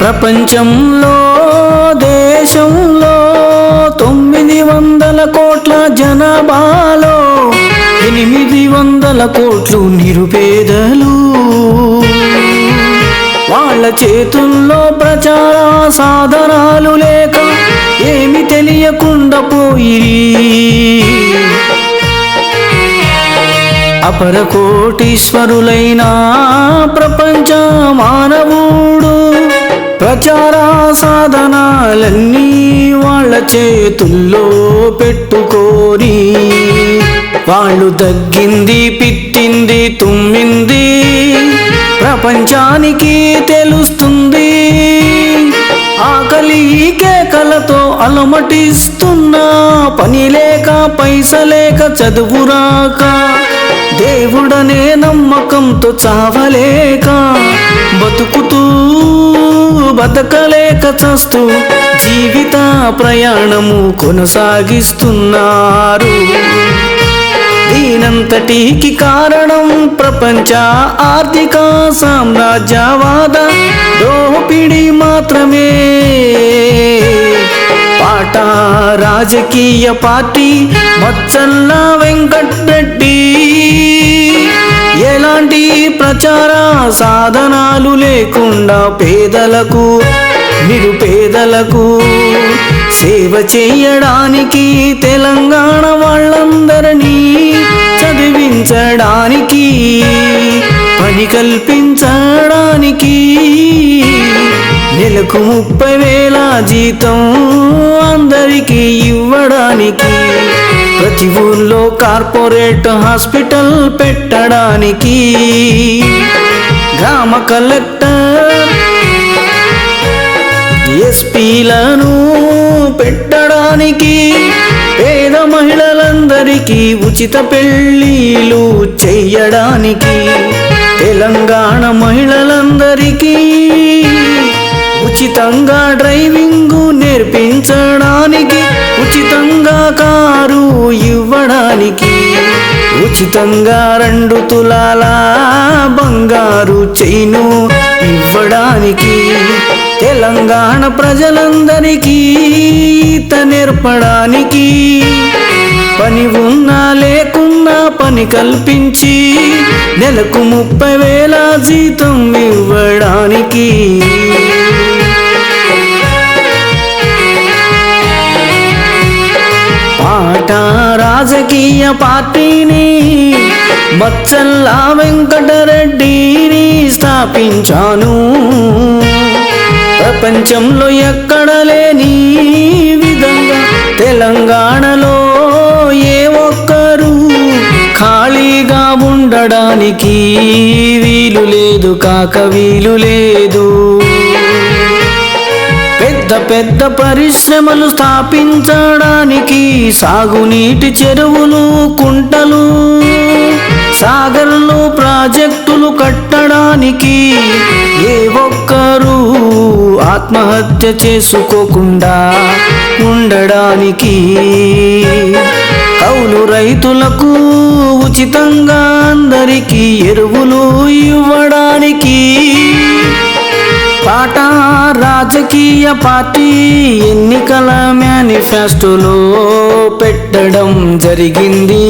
ప్రపంచంలో దేశంలో తొమ్మిది వందల కోట్ల జనాభాలో ఎనిమిది వందల కోట్లు నిరుపేదలు. వాళ్ళ చేతుల్లో ప్రచార సాధనాలు లేక ఏమి తెలియకుండా పోయి. అపర కోటీశ్వరులైన ప్రపంచ మానవు ప్రచార సాధనాలన్నీ వాళ్ళ చేతుల్లో పెట్టుకోరి. వాళ్ళు తగ్గింది పిట్టింది తుమ్మింది. ప్రపంచానికి తెలుస్తుంది. ఆకలి కేకలతో అలమటిస్తున్నా పని లేక పైసలేక చదువురాక దేవుడనే నమ్మకంతో చావలేక బతుకుతూ బతకలేక చస్తూ జీవిత ప్రయాణము కొనసాగిస్తున్నారు. దీనంతటికి కారణం ప్రపంచ ఆర్థిక సామ్రాజ్యవాద దోపిడి మాత్రమే. పాట రాజకీయ పార్టీ మచ్చల్లా వెంకట్ ప్రచార సాధనాలు లేకుండా పేదలకు నిరుపేదలకు సేవ చేయడానికి తెలంగాణ వాళ్ళందరినీ చదివించడానికి పని కల్పించడానికి నెలకు ముప్పై వేల జీతం అందరికీ ఇవ్వడానికి ప్రతి ఊళ్ళో కార్పొరేట్ హాస్పిటల్ పెట్టడానికి గ్రామ కలెక్టర్ ఎస్పీలను పెట్టడానికి పేద మహిళలందరికీ ఉచిత పెళ్ళిళ్ళు చెయ్యడానికి తెలంగాణ మహిళలందరికీ ఉచితంగా డ్రైవింగు నేర్పించడానికి ఉచితంగా రెండు తులాల బంగారు చైను ఇవ్వడానికి తెలంగాణ ప్రజలందరికీ ఈత నేర్పడానికి పని ఉన్నా లేకున్నా పని కల్పించి నెలకు ముప్పై వేల జీతం ఇవ్వడానికి. రాజకీయ పార్టీని మచ్చల్లా వెంకటరెడ్డిని స్థాపించాను. ప్రపంచంలో ఎక్కడ లేని విధంగా తెలంగాణలో ఏ ఒక్కరు ఖాళీగా ఉండడానికి వీలు లేదు కాక వీలు లేదు. పెద్ద పరిశ్రమలు స్థాపించడానికి సాగునీటి చెరువులు కుంటలు సాగర్లు ప్రాజెక్టులు కట్టడానికి ఏ ఒక్కరూ ఆత్మహత్య చేసుకోకుండా ఉండడానికి కౌలు రైతులకు ఉచితంగా అందరికీ ఎరువులు ఇవ్వడానికి రాజకీయ పార్టీ ఎన్నికల మేనిఫెస్టోలో పెట్టడం జరిగింది.